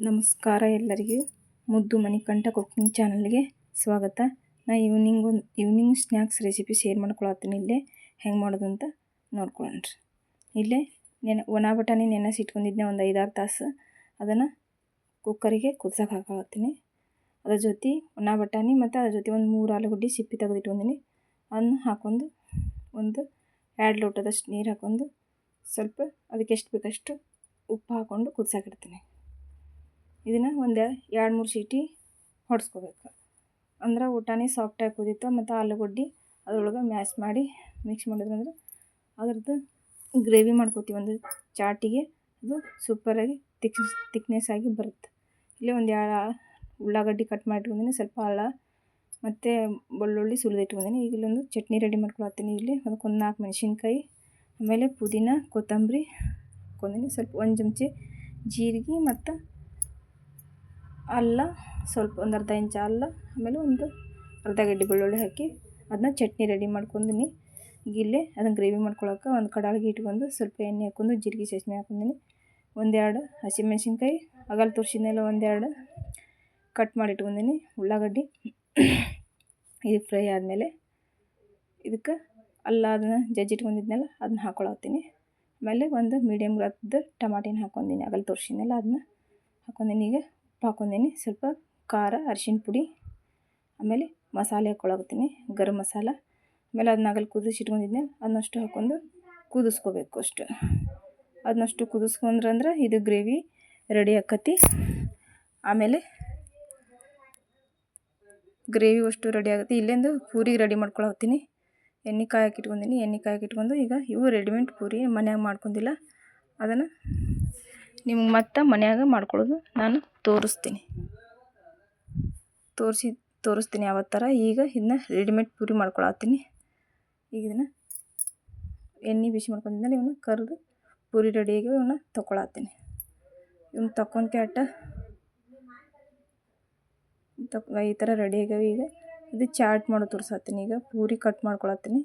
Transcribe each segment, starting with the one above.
ನಮಸ್ಕಾರ ಎಲ್ಲರಿಗೂ. ಮುದ್ದು ಮಣಿಕಂಠ ಕುಕ್ಕಿಂಗ್ ಚಾನಲ್ಗೆ ಸ್ವಾಗತ. ನಾ ಈವ್ನಿಂಗ್ ಒಂದು ಈವ್ನಿಂಗ್ ಸ್ನ್ಯಾಕ್ಸ್ ರೆಸಿಪಿ ಶೇರ್ ಮಾಡ್ಕೊಳತ್ತೀನಿ. ಇಲ್ಲೇ ಹೆಂಗೆ ಮಾಡೋದು ಅಂತ ನೋಡ್ಕೊಳ್ಳ್ರಿ ಇಲ್ಲೇ ನೆನೆ, ಒಣ ಬಟಾಣಿ ನೆನೆಸಿಟ್ಕೊಂಡಿದ್ದೆ ಒಂದು ಐದಾರು ತಾಸು. ಅದನ್ನು ಕುಕ್ಕರಿಗೆ ಕುದ್ಸಕ್ಕೆ ಹಾಕೊಳತ್ತೀನಿ ಅದ್ರ ಜೊತೆ ಒಣ ಬಟಾಣಿ ಮತ್ತು ಅದ್ರ ಜೊತೆ ಒಂದು ಮೂರು ಆಲೂಗಡ್ಡೆ ಸಿಪ್ಪಿ ತೆಗೆದಿಟ್ಕೊಂಡಿನಿ ಅದನ್ನ ಹಾಕೊಂಡು ಒಂದು ಎರಡು ಲೋಟದಷ್ಟು ನೀರು ಹಾಕೊಂಡು ಸ್ವಲ್ಪ ಅದಕ್ಕೆ ಎಷ್ಟು ಬೇಕಷ್ಟು ಉಪ್ಪು ಹಾಕ್ಕೊಂಡು ಕುದ್ಸಕ್ಕಿಡ್ತೀನಿ ಇದನ್ನು ಒಂದು ಎರಡು ಮೂರು ಸೀಟಿ ಹೊಡೆಸ್ಕೋಬೇಕು. ಅಂದ್ರೆ ಊಟನೇ ಸಾಫ್ಟಾಗಿ ಕುದೀತು ಮತ್ತು ಆಲೂಗಡ್ಡೆ ಅದ್ರೊಳಗೆ ಮ್ಯಾಶ್ ಮಾಡಿ ಮಿಕ್ಸ್ ಮಾಡಿದ್ರಂದ್ರೆ ಅದ್ರದ್ದು ಗ್ರೇವಿ ಮಾಡ್ಕೋತೀವಿ ಒಂದು ಚಾಟಿಗೆ ಅದು ಸೂಪರಾಗಿ ತಿಕ್ ತಿಕ್ನೆಸ್ ಆಗಿ ಬರುತ್ತೆ. ಇಲ್ಲಿ ಒಂದು ಎರಡು ಉಳ್ಳಾಗಡ್ಡಿ ಕಟ್ ಮಾಡಿಟ್ಕೊಂಡಿನಿ, ಸ್ವಲ್ಪ ಅಲ್ಲ ಮತ್ತು ಬೆಳ್ಳುಳ್ಳಿ ಸುಲಿದಿಟ್ಕೊಂಡಿನಿ ಈಗ ಇಲ್ಲೊಂದು ಚಟ್ನಿ ರೆಡಿ ಮಾಡ್ಕೊಳತ್ತೀನಿ ಇಲ್ಲಿ. ಅದಕ್ಕೊಂದು ನಾಲ್ಕು ಮೆಣಸಿನ್ಕಾಯಿ, ಆಮೇಲೆ ಪುದೀನ, ಕೊತ್ತಂಬರಿ ಕೊಂದಿನಿ ಸ್ವಲ್ಪ ಒಂದು ಚಮಚೆ ಜೀರಿಗೆ ಮತ್ತು ಅಲ್ಲ, ಸ್ವಲ್ಪ ಒಂದು ಅರ್ಧ ಇಂಚು ಅಲ್ಲ, ಆಮೇಲೆ ಒಂದು ಅರ್ಧ ಗಡ್ಡೆ ಬೆಳ್ಳುಳ್ಳಿ ಹಾಕಿ ಅದನ್ನ ಚಟ್ನಿ ರೆಡಿ ಮಾಡ್ಕೊಂಡಿನಿ ಈಗ ಇಲ್ಲೇ ಅದನ್ನು ಗ್ರೇವಿ ಮಾಡ್ಕೊಳಕ್ಕೆ ಒಂದು ಕಡಾಳಿಗೆ ಇಟ್ಕೊಂಡು ಸ್ವಲ್ಪ ಎಣ್ಣೆ ಹಾಕ್ಕೊಂಡು ಜೀರಿಗೆ ಚಟ್ನಿ ಹಾಕೊಂಡಿನಿ. ಒಂದೆರಡು ಹಸಿಮೆಣ್ಸಿನ್ಕಾಯಿ, ಅಗಲ್ ತೋರಿಸಿದ್ನೆಲ್ಲ ಒಂದೆರಡು ಕಟ್ ಮಾಡಿ ಇಟ್ಕೊಂಡಿನಿ ಉಳ್ಳಾಗಡ್ಡಿ. ಇದು ಫ್ರೈ ಆದಮೇಲೆ ಇದಕ್ಕೆ ಅಲ್ಲ ಅದನ್ನ ಜಜ್ಜಿಟ್ಕೊಂಡಿದ್ನಲ್ಲ ಅದನ್ನ ಹಾಕೊಳತ್ತೀನಿ ಆಮೇಲೆ ಒಂದು ಮೀಡಿಯಮ್ ಗಾತ್ರದ ಟಮಾಟಿನ ಹಾಕೊಂಡಿನಿ, ಅಗಲ್ ತೋರಿಸಿದ್ನಲ್ಲ ಅದನ್ನ ಹಾಕೊಂಡಿನಿ ಈಗ. ಹಾಕ್ಕೊಂಡಿನಿ ಸ್ವಲ್ಪ ಖಾರ ಅರಿಶಿನ ಪುಡಿ, ಆಮೇಲೆ ಮಸಾಲೆ ಹಾಕ್ಕೊಳಕತ್ತೀನಿ. ಗರಂ ಮಸಾಲ. ಆಮೇಲೆ ಅದನ್ನ ಆಗಲ್ಲಿ ಕುದಿಸಿಟ್ಕೊಂಡಿದ್ದೆ ಅದನ್ನಷ್ಟು ಹಾಕ್ಕೊಂಡು ಕುದಿಸ್ಕೋಬೇಕು ಅಷ್ಟು. ಅದನ್ನಷ್ಟು ಕುದಿಸ್ಕೊಂಡ್ರಂದ್ರೆ ಇದು ಗ್ರೇವಿ ರೆಡಿ ಆಕತಿ. ಆಮೇಲೆ ಗ್ರೇವಿ ಅಷ್ಟು ರೆಡಿ ಆಗುತ್ತೆ ಇಲ್ಲಿಂದ ಪೂರಿ ರೆಡಿ ಮಾಡ್ಕೊಳತ್ತೀನಿ ಎಣ್ಣೆ ಕಾಯಿ ಹಾಕಿಟ್ಕೊಂಡಿನಿ. ಎಣ್ಣೆ ಕಾಯಿ ಹಾಕಿಟ್ಕೊಂಡು ಈಗ ಇವು ರೆಡಿಮೇಡ್ ಪೂರಿ ಮನ್ಯಾಗ ಮಾಡ್ಕೊಂಡಿಲ್ಲ. ಅದನ್ನು ನಿಮ್ಗೆ ಮತ್ತೆ ಮನ್ಯಾಗ ಮಾಡ್ಕೊಳ್ಳೋದು ನಾನು ತೋರಿಸ್ತೀನಿ. ತೋರಿಸಿ, ತೋರಿಸ್ತೀನಿ ಯಾವ ಈಗ ಇದನ್ನ ರೆಡಿಮೇಡ್ ಪೂರಿ ಮಾಡ್ಕೊಳತ್ತೀನಿ. ಈಗ ಇದನ್ನು ಎಣ್ಣೆ ಬಿಸಿ ಮಾಡ್ಕೊಂಡಿದ್ಮೇಲೆ ಇವನ್ನ ಕರೆದು ಪೂರಿ ರೆಡಿಯಾಗಿ ಇವನ್ನ ತೊಗೊಳತ್ತೀನಿ ಇವನ್ನ ತಕ್ಕೊಂತ ಅಟ್ಟ ಈ ಥರ ರೆಡಿ ಈಗ. ಇದು ಚಾಟ್ ಮಾಡೋ ತೋರಿಸತ್ತೀನಿ. ಈಗ ಪೂರಿ ಕಟ್ ಮಾಡ್ಕೊಳತ್ತೀನಿ.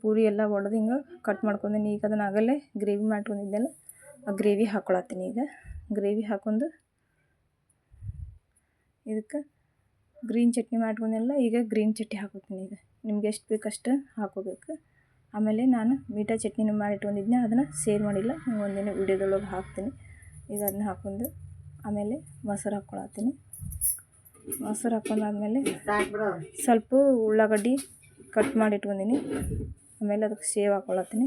ಪೂರಿ ಎಲ್ಲ ಒಡೆದು ಹಿಂಗೆ ಕಟ್ ಮಾಡ್ಕೊಂಡಿನಿ. ಈಗ ಅದನ್ನು ಆಗಲೇ ಗ್ರೇವಿ ಮಾಡ್ಕೊಂಡಿದ್ದೆಲ್ಲ ಗ್ರೇವಿ ಹಾಕೊಳತ್ತೀನಿ ಈಗ. ಗ್ರೇವಿ ಹಾಕೊಂಡು ಇದಕ್ಕೆ ಗ್ರೀನ್ ಚಟ್ನಿ ಮಾಡ್ಕೊಂಡೆಲ್ಲ ಈಗ ಗ್ರೀನ್ ಚಟ್ನಿ ಹಾಕೋತೀನಿ ಈಗ. ನಿಮ್ಗೆ ಎಷ್ಟು ಬೇಕಷ್ಟು ಹಾಕೋಬೇಕು. ಆಮೇಲೆ ನಾನು ಮೀಠಾ ಚಟ್ನಿನೂ ಮಾಡಿಟ್ಕೊಂಡಿದ್ದೆ ಅದನ್ನು ಸೇರ್ ಮಾಡಿಲ್ಲ. ಒಂದಿನ ವೀಡಿಯೋದೊಳಗೆ ಹಾಕ್ತೀನಿ. ಈಗ ಅದನ್ನ ಹಾಕೊಂಡು ಆಮೇಲೆ ಮೊಸರು ಹಾಕ್ಕೊಳತ್ತೀನಿ ಮೊಸರು ಹಾಕೊಂಡಾದ್ಮೇಲೆ ಸ್ವಲ್ಪ ಉಳ್ಳಾಗಡ್ಡಿ ಕಟ್ ಮಾಡಿ ಇಟ್ಕೊಂಡಿನಿ ಆಮೇಲೆ ಅದಕ್ಕೆ ಸೇವ್ ಹಾಕ್ಕೊಳತ್ತೀನಿ